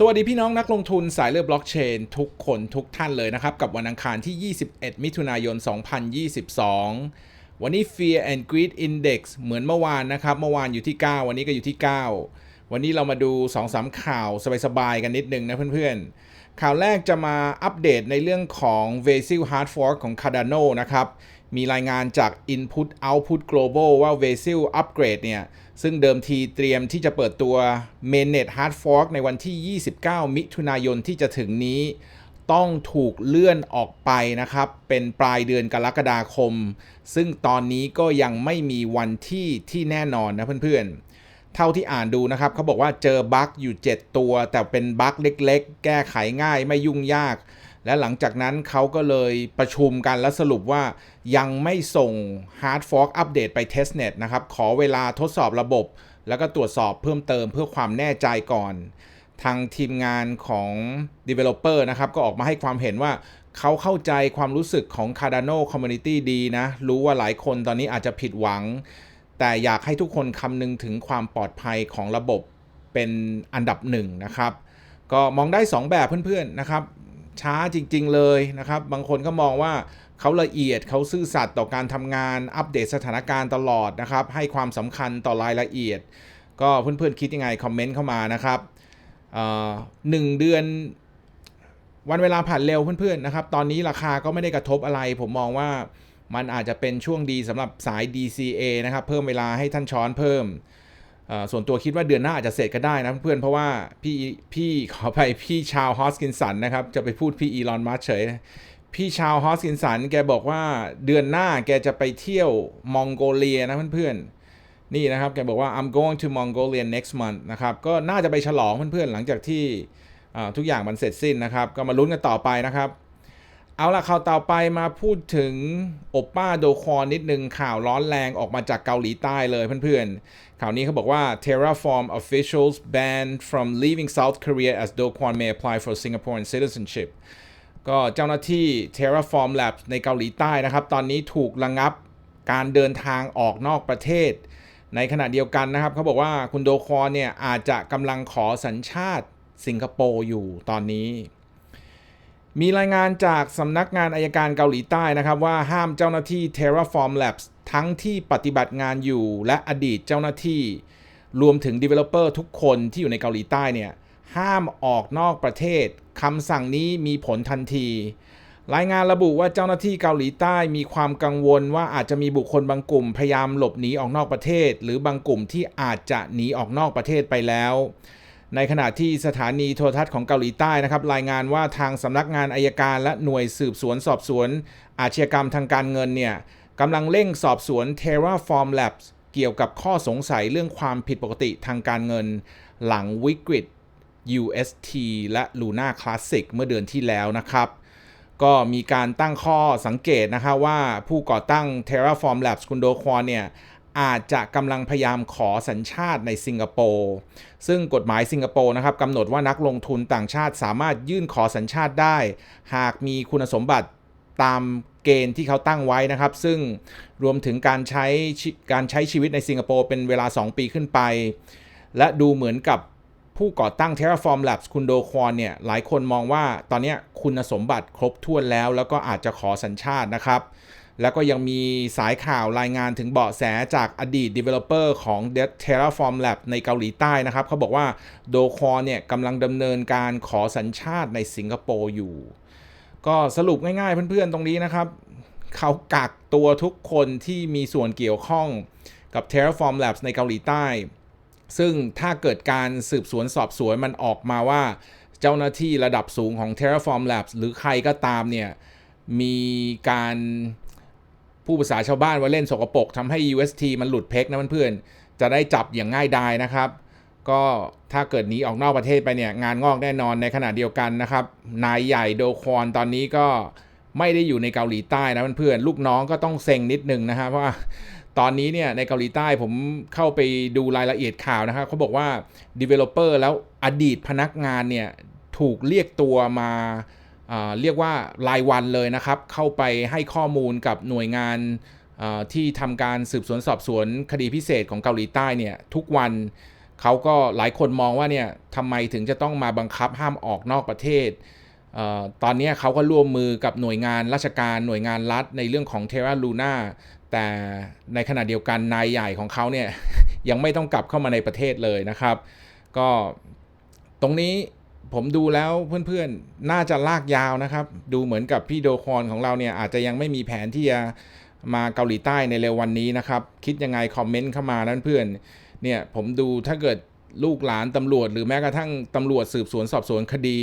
สวัสดีพี่น้องนักลงทุนสายเลือดบล็อกเชนทุกคนทุกท่านเลยนะครับ กับวันอังคารที่ 21 มิถุนายน 2022 วันนี้ Fear and Greed Index เหมือนเมื่อวานนะครับ เมื่อวานอยู่ที่ 9 วันนี้ก็อยู่ที่ 9 วันนี้เรามาดู 2-3 ข่าวสบายๆกันนิดนึงนะเพื่อนๆ ข่าวแรกจะมาอัปเดตในเรื่องของ v a s i l Hard Fork ของ Cardano นะครับ มีรายงานจาก Input Output Global ว่า v a s i l Upgrade เนี่ย ซึ่งเดิมทีเตรียมที่จะเปิดตัว Mainnet Hard Fork ในวันที่ 29 มิถุนายนที่จะถึงนี้ ต้องถูกเลื่อนออกไปนะครับ เป็นปลายเดือนกรกฎาคม ซึ่งตอนนี้ก็ยังไม่มีวันที่ที่แน่นอนนะเพื่อนๆ เท่าที่อ่านดูนะครับเขาบอกว่าเจอบั๊กอยู่ 7 ตัว แต่เป็นบั๊กเล็กๆ แก้ไขง่ายไม่ยุ่งยาก และหลังจากนั้นเขาก็เลยประชุมกันและสรุปว่ายังไม่ส่ง Hard Fork อัปเดตไป Testnet นะครับ ขอเวลาทดสอบระบบ แล้วก็ตรวจสอบเพิ่มเติมเพื่อความแน่ใจก่อน ทางทีมงานของ Developer นะครับ ก็ออกมาให้ความเห็นว่าเขาเข้าใจความรู้สึกของ Cardano Community ดีนะ รู้ว่าหลายคนตอนนี้อาจจะผิดหวัง แต่อยากให้ทุกคนคำนึงถึงความปลอดภัยของระบบเป็นอันดับหนึ่งนะครับก็มองได้ 2 แบบเพื่อนๆนะครับ ช้าจริง ๆ เลยนะครับ บางคนก็มองว่าเขาละเอียดเขาซื่อสัตย์ต่อการทำงาน อัปเดตสถานการณ์ตลอดนะครับ ให้ความสำคัญต่อรายละเอียด ก็เพื่อนๆคิดยังไง คอมเมนต์เข้ามานะครับหนึ่งเดือนวันเวลาผ่านเร็วเพื่อนๆนะครับ ตอนนี้ราคาก็ไม่ได้กระทบอะไร ผมมองว่ามันอาจจะเป็นช่วงดีสำหรับสาย DCA นะครับ เพิ่มเวลาให้ท่านช้อนเพิ่ม ส่วนตัวคิดว่าเดือนหน้าอาจจะเสร็จก็ได้นะเพื่อนเพราะว่าพี่พี่ขอไปพี่ชาวฮอสกินสันนะครับ จะไปพูดพี่อีลอนมัสเฉย พี่ชาวฮอสกินสันแกบอกว่าเดือนหน้าแกจะไปเที่ยวมองโกเลียนะเพื่อนๆ นี่นะครับ แกบอกว่า I'm going to Mongolia next month นะครับ ก็น่าจะไปฉลองเพื่อนๆ หลังจากที่ทุกอย่างมันเสร็จสิ้นนะครับ ก็มาลุ้นกันต่อไปนะครับ เอาละข่าวต่อไปมาพูดถึงโอป้าโดคอนนิดนึงข่าวร้อนแรงออกมาจากเกาหลีใต้เลยเพื่อนๆ ข่าวนี้เขาบอกว่า Terraform officials banned from leaving South Korea as Do Kwon may apply for Singaporean citizenship ก็เจ้าหน้าที่ Terraform Labs ในเกาหลีใต้นะครับ ตอนนี้ถูกระงงับการเดินทางออกนอกประเทศ ในขณะเดียวกันนะครับเขาบอกว่าคุณโดคอนเนี่ยอาจจะกำลังขอสัญชาติสิงคโปร์อยู่ตอนนี้ มีรายงานจากสำนักงานอายการเกาหลีใต้นะครับว่าห้ามเจ้าหน้าที่ Terraform Labs ทั้งที่ปฏิบัติงานอยู่และอดีตเจ้าหน้าที่ รวมถึง Developer ทุกคนที่อยู่ในเกาหลีใต้เนี่ยห้ามออกนอกประเทศคำสั่งนี้มีผลทันที รายงานระบุว่าเจ้าหน้าที่เกาหลีใต้มีความกังวลว่าอาจจะมีบุคคลบางกลุ่มพยายามหลบหนีออกนอกประเทศ หรือบางกลุ่มที่อาจจะหนีออกนอกประเทศไปแล้ว ในขณะที่สถานีโทรทัศน์ของเกาหลีใต้นะครับรายงานว่าทางสำนักงานอายการและหน่วยสืบสวนสอบสวน อาชญากรรมทางการเงินเนี่ยกำลังเร่งสอบสวน Terraform Labs เกี่ยวกับข้อสงสัยเรื่องความผิดปกติทางการเงิน หลังวิกฤต UST และ Luna Classic เมื่อเดือนที่แล้วนะครับ ก็มีการตั้งข้อสังเกตนะคะว่าผู้ก่อตั้ง Terraform Labs คุณโดควอนเนี่ย อาจจะกำลังพยายามขอสัญชาติในสิงคโปร์ซึ่งกฎหมายสิงคโปร์นะครับกำหนดว่านักลงทุนต่างชาติสามารถยื่นขอสัญชาติได้ หากมีคุณสมบัติตามเกณฑ์ที่เขาตั้งไว้นะครับ ซึ่งรวมถึงการใช้การใช้ชีวิตในสิงคโปร์เป็นเวลา 2 ปีขึ้นไป และดูเหมือนกับผู้ก่อตั้ง Terraform Labs คุณโดควอนเนี่ย หลายคนมองว่าตอนนี้คุณสมบัติครบถ้วนแล้ว แล้วก็อาจจะขอสัญชาตินะครับ แล้วก็ยังมีสายข่าวรายงานถึงเบาะแสจากอดีต Developer ของ Terraform Lab ในเกาหลีใต้นะครับ เขาบอกว่าโดคอเนี่ยกำลังดำเนินการขอสัญชาติในสิงคโปร์อยู่ ก็สรุปง่ายๆเพื่อนๆตรงนี้นะครับ เขากักตัวทุกคนที่มีส่วนเกี่ยวข้องกับ Terraform Labs ในเกาหลีใต้ ซึ่งถ้าเกิดการสืบสวนสอบสวนมันออกมาว่า เจ้าหน้าที่ระดับสูงของ Terraform Labs หรือใครก็ตามเนี่ยมีการ ผู้ภาษาชาวบ้านว่าเล่นสกปรกทำให้ UST มันหลุดเพกนะเพื่อนๆจะได้จับอย่างง่ายดายนะครับ ก็ถ้าเกิดหนีออกนอกประเทศไปเนี่ยงานงอกแน่นอนในขณะเดียวกันนะครับ นายใหญ่โดควอนตอนนี้ก็ไม่ได้อยู่ในเกาหลีใต้นะเพื่อนๆลูกน้องก็ต้องเซ็งนิดนึงนะครับเพราะว่าตอนนี้เนี่ยในเกาหลีใต้ผมเข้าไปดูรายละเอียดข่าวนะครับเขาบอกว่า Developer แล้วอดีตพนักงานเนี่ยถูกเรียกตัวมา เรียกว่ารายวันเลยนะครับ เข้าไปให้ข้อมูลกับหน่วยงานที่ทำการสืบสวนสอบสวนคดีพิเศษของเกาหลีใต้เนี่ยทุกวันเขาก็หลายคนมองว่าเนี่ยทำไมถึงจะต้องมาบังคับห้ามออกนอกประเทศเออตอนนี้เขาก็ร่วมมือกับหน่วยงานราชการหน่วยงานรัฐในเรื่องของ Terra Luna แต่ในขณะเดียวกันนายใหญ่ของเขาเนี่ยยังไม่ต้องกลับเข้ามาในประเทศเลยนะครับ ก็ตรงนี้ ผมดูแล้วเพื่อนๆ น่าจะลากยาวนะครับ ดูเหมือนกับพี่โดคอนของเราเนี่ยอาจจะยังไม่มีแผนที่จะมาเกาหลีใต้ในเร็ววันนี้นะครับ คิดยังไงคอมเมนต์เข้ามานั้นเพื่อนเนี่ยผมดูถ้าเกิดลูกหลานตำรวจ หรือแม้กระทั่งตำรวจสืบสวนสอบสวนคดี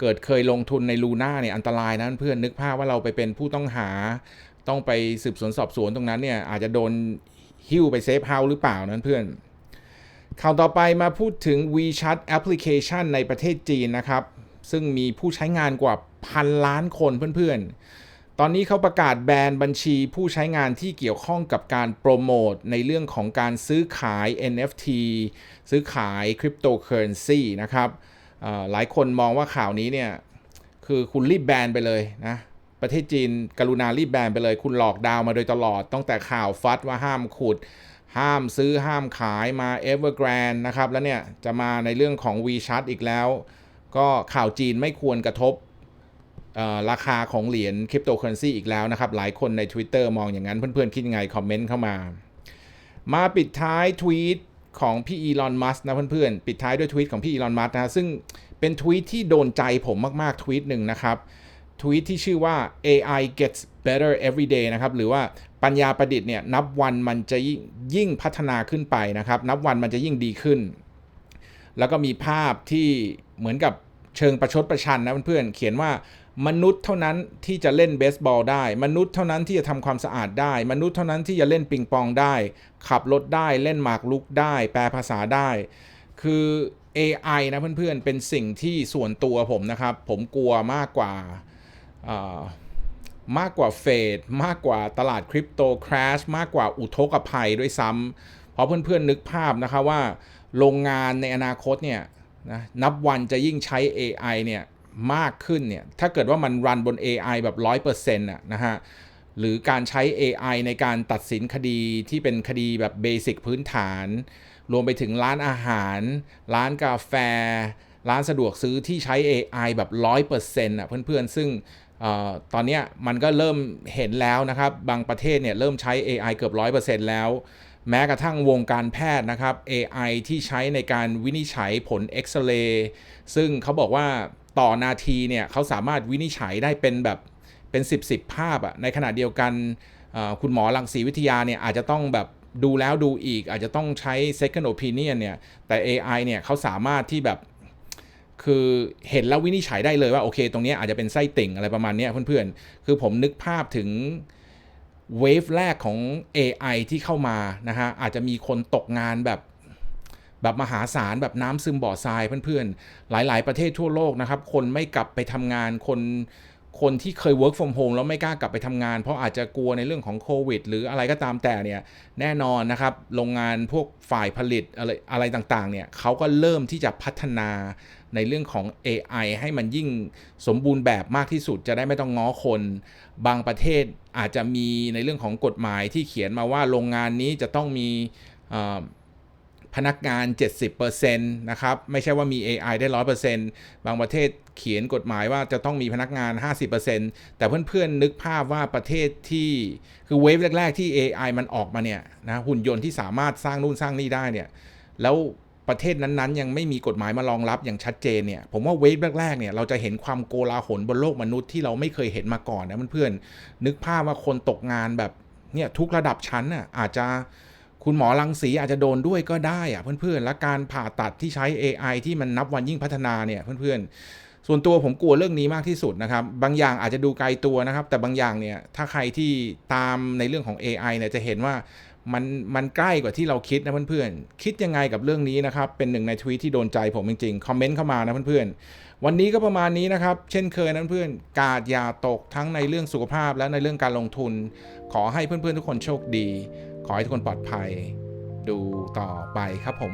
เกิดเคยลงทุนในลูน่าเนี่ยอันตรายนะเพื่อนนึกภาพว่าเราไปเป็นผู้ต้องหา ต้องไปสืบสวนสอบสวนตรงนั้นเนี่ยอาจจะโดนหิ้วไปเซฟเฮาส์หรือเปล่านั้นเพื่อน ข่าวต่อไปมาพูดถึง WeChat Application ในประเทศจีนนะครับ ซึ่งมีผู้ใช้งานกว่าพันล้านคนเพื่อนๆ ตอนนี้เขาประกาศแบนบัญชีผู้ใช้งานที่เกี่ยวข้องกับการโปรโมทในเรื่องของการซื้อขาย NFT ซื้อขายคริปโตเคอเรนซีนะครับหลายคนมองว่าข่าวนี้เนี่ย คือคุณรีบแบนไปเลยนะประเทศจีนกรุณารีบแบนไปเลย คุณหลอกดาวมาโดยตลอดตั้งแต่ข่าวฟัดว่าห้ามขุด ห้ามซื้อห้ามขายมา Evergrande นะครับแล้วเนี่ยจะมาในเรื่องของ WeChat อีกแล้ว ก็ข่าวจีนไม่ควรกระทบราคาของเหรียญคริปโตเคอเรนซีอีกแล้วนะครับ หลายคนใน Twitter มองอย่างนั้น เพื่อนๆ คิดยังไง คอมเมนต์เข้ามา มาปิดท้ายทวีตของพี่อีลอนมัสนะเพื่อนๆ ปิดท้ายด้วยทวีตของพี่อีลอนมัสนะซึ่งเป็นทวีตที่โดนใจผมมากๆทวีตหนึ่งนะครับทวีตที่ชื่อว่า AI gets better every day นะครับ หรือว่า ปัญญาประดิษฐ์เนี่ยนับวันมันจะยิ่งพัฒนาขึ้นไปนะครับ นับวันมันจะยิ่งดีขึ้น แล้วก็มีภาพที่เหมือนกับเชิงประชดประชันนะเพื่อนๆเขียนว่ามนุษย์เท่านั้นที่จะเล่นเบสบอลได้ มนุษย์เท่านั้นที่จะทำความสะอาดได้ มนุษย์เท่านั้นที่จะเล่นปิงปองได้ ขับรถได้เล่นหมากรุกได้ แปลภาษาได้ คือ AI นะเพื่อนๆเป็นสิ่งที่ส่วนตัวผมนะครับ ผมกลัวมากกว่าอ่า มากกว่าเฟดมากกว่าตลาดคริปโตคราชมากกว่าอุทกภัยด้วยซ้ำเพราะเพื่อนๆนึกภาพนะคะว่า โรงงานในอนาคตเนี่ยนะนับวันจะยิ่งใช้ AI เนี่ยมากขึ้นเนี่ยถ้าเกิดว่ามันรันบน AI แบบ 100%น่ะนะฮะหรือการใช้ AI ในการตัดสินคดีที่เป็นคดีแบบเบสิกพื้นฐาน รวมไปถึงร้านอาหาร ร้านกาแฟ ร้านสะดวกซื้อที่ใช้ AI แบบ 100%อะเพื่อนๆ ซึ่ง ตอนนี้มันก็เริ่มเห็นแล้วนะครับ บางประเทศเนี่ยเริ่มใช้ AI เกือบ 100%แล้ว แม้กระทั่งวงการแพทย์นะครับ AI ที่ใช้ในการวินิจฉัยผลเอ็กซเรย์ซึ่งเขาบอกว่าต่อนาทีเนี่ยเขาสามารถวินิจฉัยได้เป็นแบบเป็น 10 10 ภาพอะในขณะเดียวกันคุณหมอรังสีวิทยาเนี่ยอาจจะต้องแบบดูแล้วดูอีกอาจจะต้องใช้ second opinion เนี่ยแต่ AI เนี่ยเขาสามารถที่แบบ คือเห็นแล้ววินิจฉัยได้เลยว่าโอเค ตรงนี้อาจจะเป็นไส้ติ่งอะไรประมาณนี้เพื่อนๆ คือผมนึกภาพถึงเวฟแรกของ AI ที่เข้ามานะฮะอาจจะมีคนตกงานแบบแบบมหาศาลแบบน้ำซึมบ่อทรายเพื่อนๆ หลาย ๆ ประเทศทั่วโลกนะครับ คนไม่กลับไปทำงานคน คนที่เคย work from home แล้วไม่กล้ากลับไปทำงาน เพราะอาจจะกลัวในเรื่องของโควิด หรืออะไรก็ตามแต่เนี่ยแน่นอนนะครับโรงงานพวกฝ่ายผลิตอะไรอะไรต่างๆเนี่ยเขาก็เริ่มที่จะพัฒนาในเรื่องของ AI ให้มันยิ่งสมบูรณ์แบบมากที่สุดจะได้ไม่ต้องง้อคน บางประเทศอาจจะมีในเรื่องของกฎหมายที่เขียนมาว่าโรงงานนี้จะต้องมี พนักงาน 70%นะครับ ไม่ใช่ว่ามี AI ได้ 100%บางประเทศเขียนกฎหมายว่าจะต้องมีพนักงาน 50%แต่เพื่อนๆนึกภาพว่าประเทศที่คือเวฟแรก ๆ ที่ AI มันออกมาเนี่ยนะหุ่นยนต์ที่สามารถสร้างนู่นสร้างนี่ได้เนี่ยแล้วประเทศนั้นๆ ยังไม่มีกฎหมายมารองรับอย่างชัดเจนเนี่ยผมว่าเวฟแรกๆเนี่ยเราจะเห็นความโกลาหลบนโลกมนุษย์ที่เราไม่เคยเห็นมาก่อนนะเพื่อนๆนึกภาพว่าคนตกงานแบบเนี่ยทุกระดับชั้นน่ะอาจจะ คุณหมอรังสีอาจจะโดนด้วยก็ได้อะเพื่อนๆ และการผ่าตัดที่ใช้ AI ที่มันนับวันยิ่งพัฒนาเนี่ยเพื่อนๆ ส่วนตัวผมกลัวเรื่องนี้มากที่สุดนะครับ บางอย่างอาจจะดูไกลตัวนะครับ แต่บางอย่างเนี่ยถ้าใครที่ตามในเรื่องของ AI เนี่ยจะเห็นว่ามันมันใกล้กว่าที่เราคิดนะเพื่อนๆ คิดยังไงกับเรื่องนี้นะครับ เป็นหนึ่งในทวีตที่โดนใจผมจริงๆ คอมเมนต์เข้ามานะเพื่อนๆ วันนี้ก็ประมาณนี้นะครับ เช่นเคยนะเพื่อนๆ กาดยาตกทั้งในเรื่องสุขภาพและในเรื่องการลงทุน ขอให้เพื่อนๆ ทุกคนโชคดี ขอให้ทุกคนปลอดภัยดูต่อไปครับผม